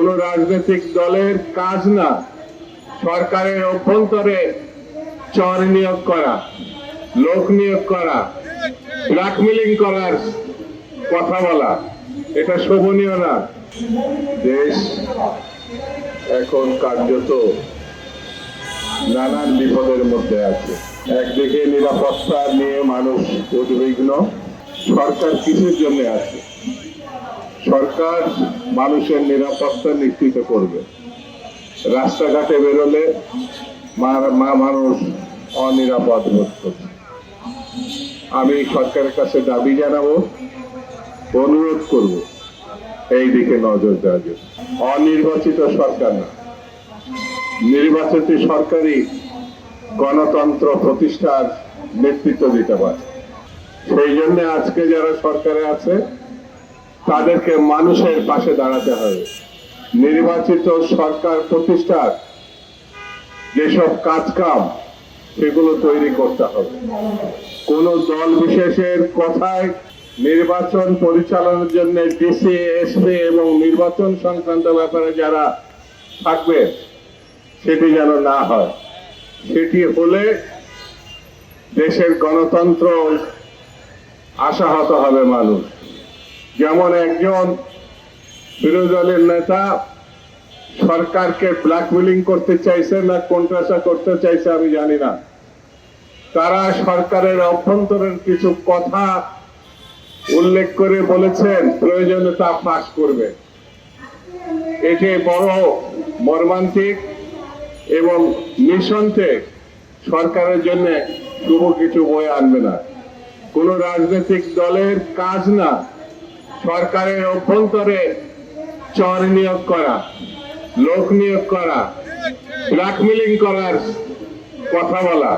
কোন রাজনৈতিক দলের কাজ না, সরকারের অভ্যন্তরে চর নিয়োগ করা, লোক নিয়োগ করা, ব্ল্যাকমেলিং করার কথা বলা, এটা শোভনীয় না। দেশ এখন কার্যত নানান বিপদের মধ্যে আছে। একদিকে নিরাপত্তা নিয়ে মানুষ উদ্বিগ্ন, সরকার কিসের জন্য আছে? সরকার মানুষের নিরাপত্তা নিশ্চিত করবে। রাস্তাঘাটে বেরোলে মা- মানুষ অনিরাপদ বোধ করছে আমি সরকারের কাছে দাবি জানাব, অনুরোধ করব, এই দিকে নজর দেওয়ার জন্য। অনির্বাচিত সরকার না। নির্বাচিত সরকারই গণতন্ত্র প্রতিষ্ঠার নেতৃত্ব দিতে পারে। সেই জন্য আজকে যারা সরকারে আছে তাদেরকে মানুষের পাশে দাঁড়াতে হবে। নির্বাচিত সরকার প্রতিষ্ঠার যেসব কাজকাম, সেগুলো তৈরি করতে হবে। কোন দল বিশেষের কথায় নির্বাচন পরিচালনার জন্য ডিসি, এসপি এবং নির্বাচন সংক্রান্ত ব্যাপারে যারা থাকবে, সেটি যেন না হয়। সেটি হলে দেশের গণতন্ত্র আশাহত হবে মানুষ। যেমন একজন বিরোধী দলের নেতা সরকারকে ব্ল্যাকমেলিং করতে চাইছে না কোনটাসা করতে চাইছে আমি জানি না। তারা সরকারের অভ্যন্তরের কিছু কথা উল্লেখ করে বলেছেন প্রয়োজনে তা ফাঁস করবে। এটি বড় মর্মান্তিক এবং নিঃসন্দেহে সরকারের জন্য শুভ কিছু বয়ে আনবে না। কোন রাজনৈতিক দলের কাজ না সরকারের অভ্যন্তরে চর নিয়োগ করা, লোক নিয়োগ করা ব্ল্যাকমেলিং করার কথা বলা,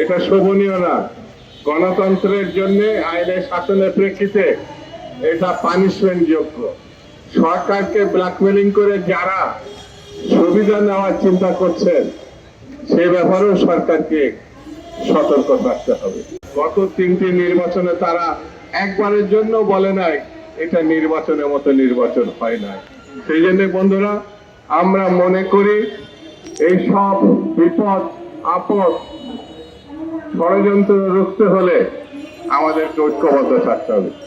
এটা শোভনীয় না। গণতন্ত্রের জন্য, আইনের শাসনের প্রেক্ষিতে এটা পানিশমেন্ট যোগ্য। সরকারকে ব্ল্যাকমেলিং করে যারা সুবিধা নেওয়ার চিন্তা করছেন, সে ব্যাপারেও সরকারকে সতর্ক থাকতে হবে। গত তিনটি নির্বাচনে তারা একবারের জন্য বলে নাই এটা নির্বাচনের মতো নির্বাচন হয় না সেই জন্য বন্ধুরা, আমরা মনে করি এই সব বিপদ, আপদ ষড়যন্ত্র রুখতে হলে আমাদেরকে ঐক্যবদ্ধ থাকতে হবে।